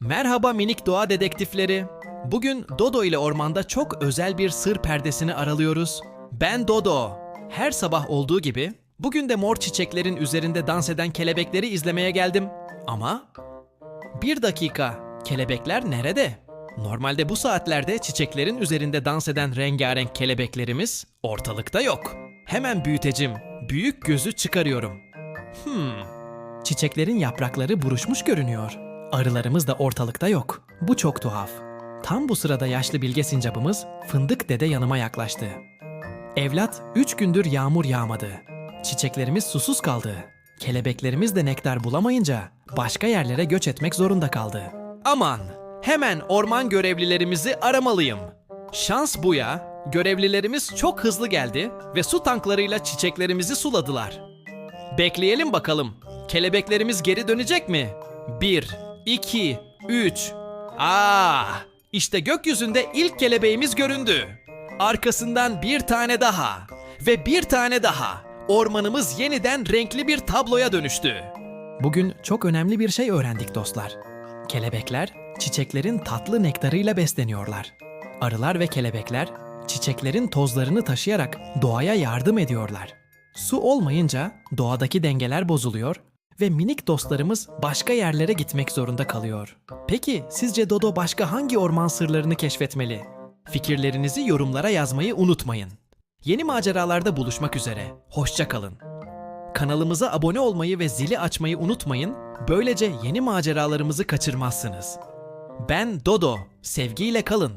Merhaba minik doğa dedektifleri. Bugün Dodo ile ormanda çok özel bir sır perdesini aralıyoruz. Ben Dodo. Her sabah olduğu gibi bugün de mor çiçeklerin üzerinde dans eden kelebekleri izlemeye geldim. Ama bir dakika, kelebekler nerede? Normalde bu saatlerde çiçeklerin üzerinde dans eden rengarenk kelebeklerimiz ortalıkta yok. Hemen büyütecim, büyük gözü çıkarıyorum. Hmm, Çiçeklerin yaprakları buruşmuş görünüyor. Arılarımız da ortalıkta yok. Bu çok tuhaf. Tam bu sırada yaşlı bilge sincapımız Fındık Dede yanıma yaklaştı. Evlat, üç gündür yağmur yağmadı. Çiçeklerimiz susuz kaldı. Kelebeklerimiz de nektar bulamayınca başka yerlere göç etmek zorunda kaldı. Aman, hemen orman görevlilerimizi aramalıyım. Şans bu ya. Görevlilerimiz çok hızlı geldi ve su tanklarıyla çiçeklerimizi suladılar. Bekleyelim bakalım. Kelebeklerimiz geri dönecek mi? 1, 2, 3. Aa! İşte gökyüzünde ilk kelebeğimiz göründü. Arkasından bir tane daha ve bir tane daha. Ormanımız yeniden renkli bir tabloya dönüştü. Bugün çok önemli bir şey öğrendik dostlar. Kelebekler çiçeklerin tatlı nektarıyla besleniyorlar. Arılar ve kelebekler çiçeklerin tozlarını taşıyarak doğaya yardım ediyorlar. Su olmayınca doğadaki dengeler bozuluyor ve minik dostlarımız başka yerlere gitmek zorunda kalıyor. Peki sizce Dodo başka hangi orman sırlarını keşfetmeli? Fikirlerinizi yorumlara yazmayı unutmayın. Yeni maceralarda buluşmak üzere. Hoşça kalın. Kanalımıza abone olmayı ve zili açmayı unutmayın. Böylece yeni maceralarımızı kaçırmazsınız. Ben Dodo. Sevgiyle kalın.